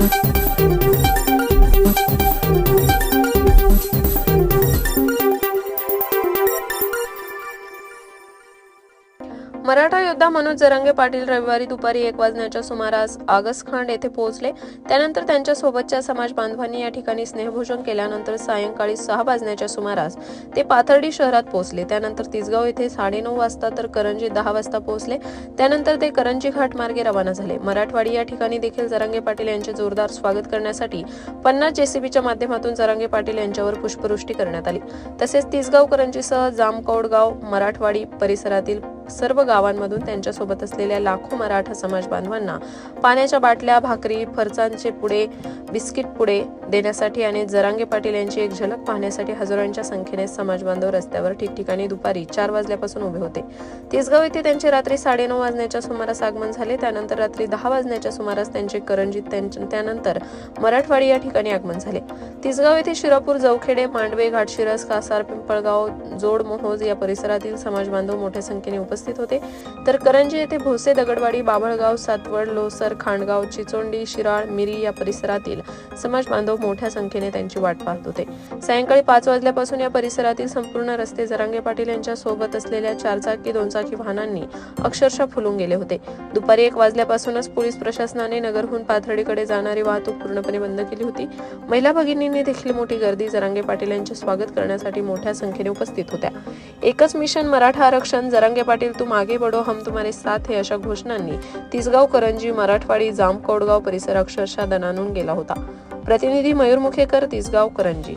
thank you Maratha योद्धा मनोज जरांगे पाटील रविवारी दुपारी एक वाजण्याच्या सुमारास आगसखांड येथे पोहोचले. त्यानंतर त्यांच्या सोबतच्या समाज बांधवांनी या ठिकाणी स्नेहभोजन केल्यानंतर सायंकाळी सहा वाजण्याच्या सुमारास ते पाथर्डी शहरात पोहोचले. त्यानंतर तिसगाव येथे साडेनऊ वाजता तर करंजी दहा वाजता पोहोचले. त्यानंतर ते करंजी घाट मार्गे रवाना झाले. मराठवाडी या ठिकाणी देखील जरांगे पाटील यांचे जोरदार स्वागत करण्यासाठी पन्नास जेसीबीच्या माध्यमातून जरांगे पाटील यांच्यावर पुष्पवृष्टी करण्यात आली. तसेच तिसगाव करंजीसह जामकौडगाव मराठवाडी परिसरातील सर्व गावांमधून त्यांच्यासोबत असलेल्या लाखो मराठा समाज बांधवांना पाण्याच्या बाटल्या भाकरी फरसांचे पुडे बिस्किट पुडे देण्यासाठी आणि जरांगे पाटील यांची एक झलक पाहण्यासाठी हजारोंच्या संख्येने समाज बांधव रस्त्यावर ठिकठिकाणी दुपारी चार वाजल्यापासून उभे होते. तिसगाव येथे त्यांचे रात्री साडेनऊ वाजण्याच्या सुमारास आगमन झाले. त्यानंतर रात्री दहा वाजण्याच्या सुमारास त्यांचे करंजीत त्यानंतर मराठवाडी या ठिकाणी आगमन झाले. तिसगाव येथे शिरापूर जवखेडे मांडवे घाटशिरस कासार पिंपळगाव जोड मोहोज या परिसरातील समाज बांधव मोठ्या संख्येने उपस्थित उपस्थित होते. तर करंजी येथे भोसे दगडवाडी बाभळगाव सातवड लोसर खांडगाव चिचोंडी शिराळ मिरी या परिसरातील समाज बांधव मोठ्या संख्येने त्यांची वाट पाहत होते. सायंकाळी पाच वाजल्यापासून या परिसरातील संपूर्ण रस्ते जरांगे पाटील यांच्या सोबत असलेल्या चारचाकी दोनचाकी वाहनांनी अक्षरशः फुलून गेले होते. दुपारी एक वाजल्यापासूनच पोलीस प्रशासनाने नगरहून पाथर्डीकडे जाणारी वाहतूक पूर्णपणे बंद केली होती. महिला भगिनींनी देखील मोठी गर्दी जरांगे पाटील यांचे स्वागत करण्यासाठी मोठ्या संख्येने उपस्थित होत्या. एकच मिशन मराठा आरक्षण जरांगे पाटील असेल तुम मागे बडो हम तुम्हारे साथ हे अशा घोषणांनी तिसगाव करंजी मराठवाडी जाम कोडगाव परिसर अक्षरशः दणानून गेला होता. प्रतिनिधी मयूर मुखेकर तिसगाव करंजी.